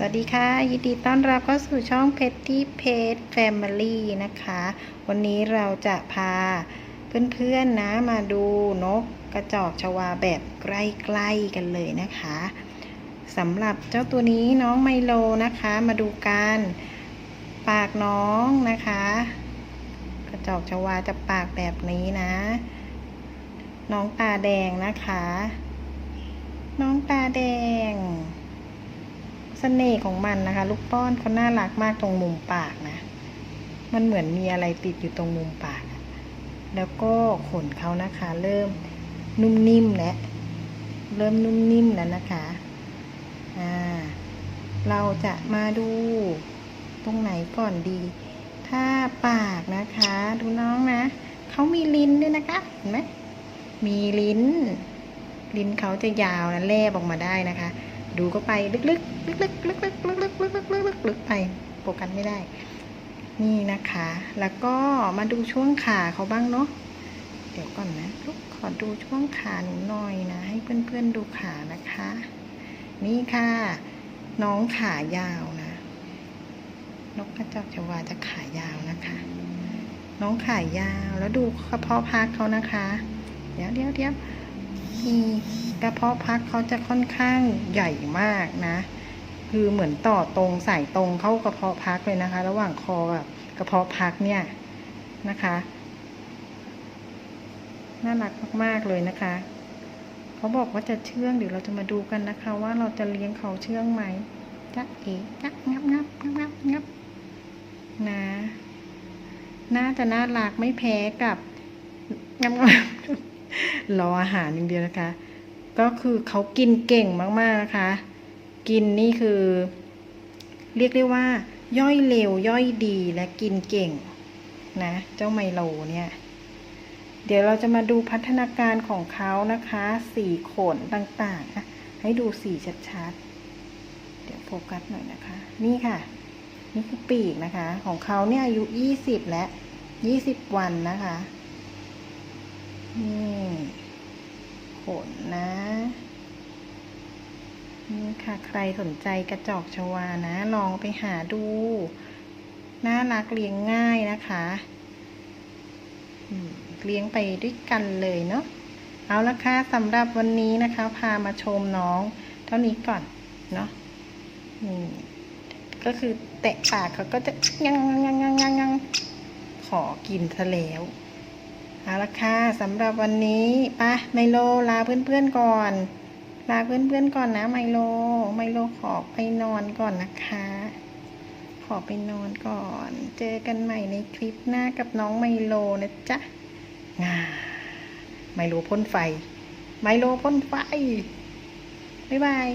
สวัสดีค่ะ ยินดีต้อนรับเข้าสู่ช่อง Petty Pet Family นะคะ วันนี้เราจะพาเพื่อนๆนะมาดูนกกระจอกชวาแบบใกล้ๆกันเลยนะคะสำหรับเจ้าตัวนี้น้องไมโลนะคะ มาดูกันปากน้องนะคะ กระจอกชวาจะปากแบบนี้นะ น้องตาแดงนะคะ น้องตาแดง เสน่ห์ของมันนะคะ ลูกป้อนเขาน่ารักมากตรงมุมปากนะ มันเหมือนมีอะไรติดอยู่ตรงมุมปาก แล้วก็ขนเขานะคะ เริ่มนุ่มนิ่มแล้วเริ่มนุ่มนิ่มแล้วนะคะอ่าเราจะมาดูตรงไหนก่อนดี ถ้าปากนะคะ ดูน้องนะเขามีลิ้นด้วยนะคะเห็นไหมมีลิ้น ลิ้นเขาจะยาวนะแลบออกมาได้นะคะ ดูเขาไปลึกๆลึกๆลึกๆลึกๆลึกๆลึกๆลึกๆลึกไปโฟกัสไม่ได้ นี่นะคะ แล้วก็มาดูช่วงขาเขาบ้างเนาะเดี๋ยวก่อนนะลูกขอดูช่วงขาหนูหน่อยนะ ให้เพื่อนๆดูขานะคะ นี่ค่ะ น้องขายาวนะ นกกระจอกชวาจะขายาวนะคะ น้องขายาวแล้วดูกระเพาะพักเขานะคะ เดี๋ยวเดี๋ยวเดี๋ยว กระเพาะพักเขาจะค่อนข้างใหญ่มากนะ คือเหมือนต่อตรงสายตรงเข้ากระเพาะพักเลยนะคะ ระหว่างคอกับกระเพาะพักเนี่ยนะคะน่ารักมากๆเลยนะคะเขาบอกว่าจะเชื่องเดี๋ยวเราจะมาดูกันนะคะ ว่าเราจะเลี้ยงเขาเชื่องไหมจ๊ะเอ๋จ๊ะงับงับงับงับงับนะน่าจะน่ารักไม่แพ้กับงับงับ รออาหารอย่างเดียวนะคะ ก็คือเขากินเก่งมากๆนะคะ กินนี่คือ เรียกได้ว่า ย่อยเร็วย่อยดีและกินเก่งนะ เจ้าไมโลเนี่ย เดี๋ยวเราจะมาดูพัฒนาการของเขานะคะสีขนต่างๆ ให้ดูสีชัดๆ เดี๋ยวโฟกัสหน่อยนะคะ นี่ค่ะ นี่คือปีกนะคะ ของเขาเนี่ยอายุยี่สิบและยี่สิบวันนะคะ นี่ ขนะ นี่ค่ะใครสนใจกระจอกชวานะ ลองไปหาดู น่ารักเลี้ยงง่ายนะคะเลี้ยงไปด้วยกันเลยเนาะเอาละค่ะสำหรับวันนี้นะคะ พามาชมน้อง เท่านี้ก่อนเนาะนี่ก็คือแตะปากเขาก็จะยังยังยังยังยังขอกินซะแล้ว เอาละค่ะสำหรับวันนี้ปะไมโลลาเพื่อนๆก่อน ลาเพื่อนๆก่อนนะไมโล ไมโลขอไปนอนก่อนนะคะ ขอไปนอนก่อน เจอกันใหม่ในคลิปหน้ากับน้องไมโลนะจ๊ะงาไมโลพ่นไฟ ไมโลพ่นไฟ บ๊ายบาย